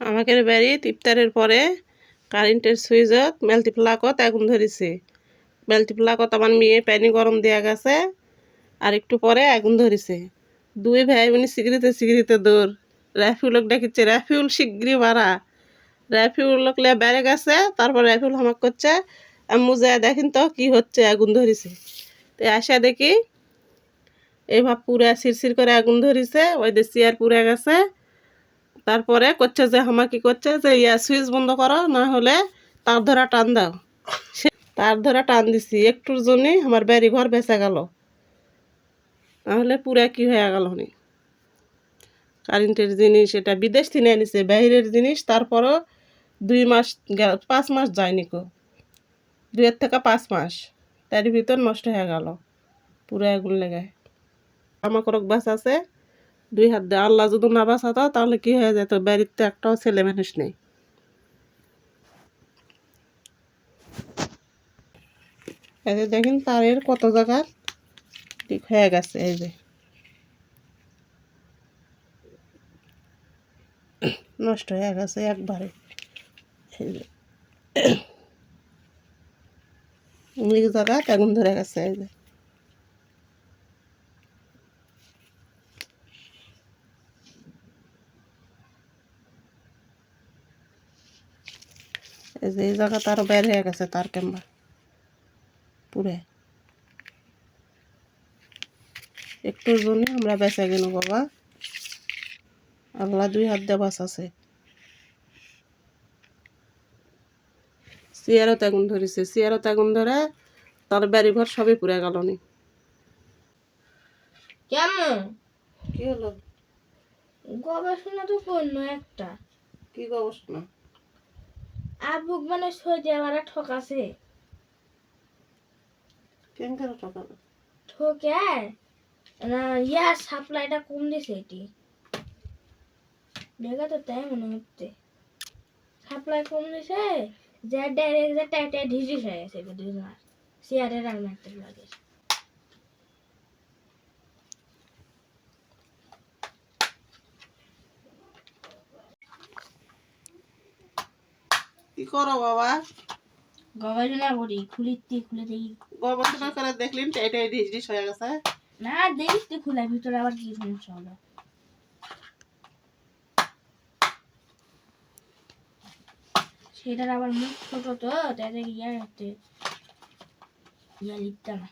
আমাকে বাড়ি ইফতারের পরে কারেন্টের সুইচত মেলতি প্লাকত আগুন ধরেছে। মেলতি প্লাকত আমার মেয়ে পানি গরম দেওয়া গেছে আর একটু পরে আগুন ধরেছে। দুই ভাই বোন সিগড়িতে সিগড়িতে দৌড়। রাফিউলক ডাকিচ্ছে, রাফিউল শিগগিরি মারা। রাফিউলক লিয়ে বেড়ে গেছে, তারপর রাফিউল হামাক করছে, আম্মু যায় দেখেন তো কি হচ্ছে, আগুন ধরেছে। তো আসা দেখি এইভাবে পুরা শিরশির করে আগুন ধরেছে, ওই দিয়ে চেয়ার পুড়ে গেছে। তারপরে করছে যে, হামা কি করছে যে, ইয়া সুইচ বন্ধ করো, না হলে তার ধরা টান দাও। তার ধরা টান দিছি, একটুর জন্যই আমার বাড়ি ঘর বেঁচে গেল। নাহলে পুরা কি হয়ে গেল নি? কারেন্টের জিনিস এটা বিদেশ থেকে এনেছে, বাইরের জিনিস, তারপরও দুই মাস পাঁচ মাস যায়নি কো। দুইয়ের থেকে পাঁচ মাস তার ভিতর নষ্ট হয়ে গেল, পুরো আগুন লেগে। আমার বাস আছে দুই হাত দিয়ে আল্লাহ যদি না বাঁচাতো তাহলে কি হয়ে যেত? বাড়িতে একটাও ছেলে মানুষ নেই। এই যে দেখেন, তারের কত জায়গার ঠিক হয়ে গেছে, এই যে। নষ্ট হয়ে গেছে একবারে। এই যে। জায়গা আগুন ধরে গেছে, এই যে। এই যে এই জায়গাটা আরও বের হয়ে গেছে তার ক্যাম্বা পুরে একটুর জন্য আমরা বেঁচে গেল বাবা আল্লাহ দুই হাত দিয়ে বাঁচাছে চেয়ারত আগুন ধরেছে চেয়ারত আগুন ধরে তার বাড়ি ঘর সবই পুড়ে গেল নি কেমন কি হলো গবেষণা তো করল একটা কি গবেষণা আবুক মানে সৌদি আবার ঠকাছে। কেন কেন ঠকালো ঠকে? না ইয়ার সাপ্লাইটা কম দিছে এটি। দেখা তো তাই মনে হচ্ছে। সাপ্লাই কম দিছে যে ডাইরেক্ট যে টাইটা ঢিসিস হয়ে গেছে দুই মাস চেয়ারের আর মারতে লাগে। কি করো বাবা। গবেষণা করি খুলিতে খুলে দেখি। গবেষণা করে দেখলেন এটাই ডিস ডিস হয়ে গেছে। না দেখিস তুই খুলে ভিতরে আবার কি সমস্যা হলো সেটার আবার মুখ ছোট তো তাতে ইয়া হতে ইয়া লিখতে না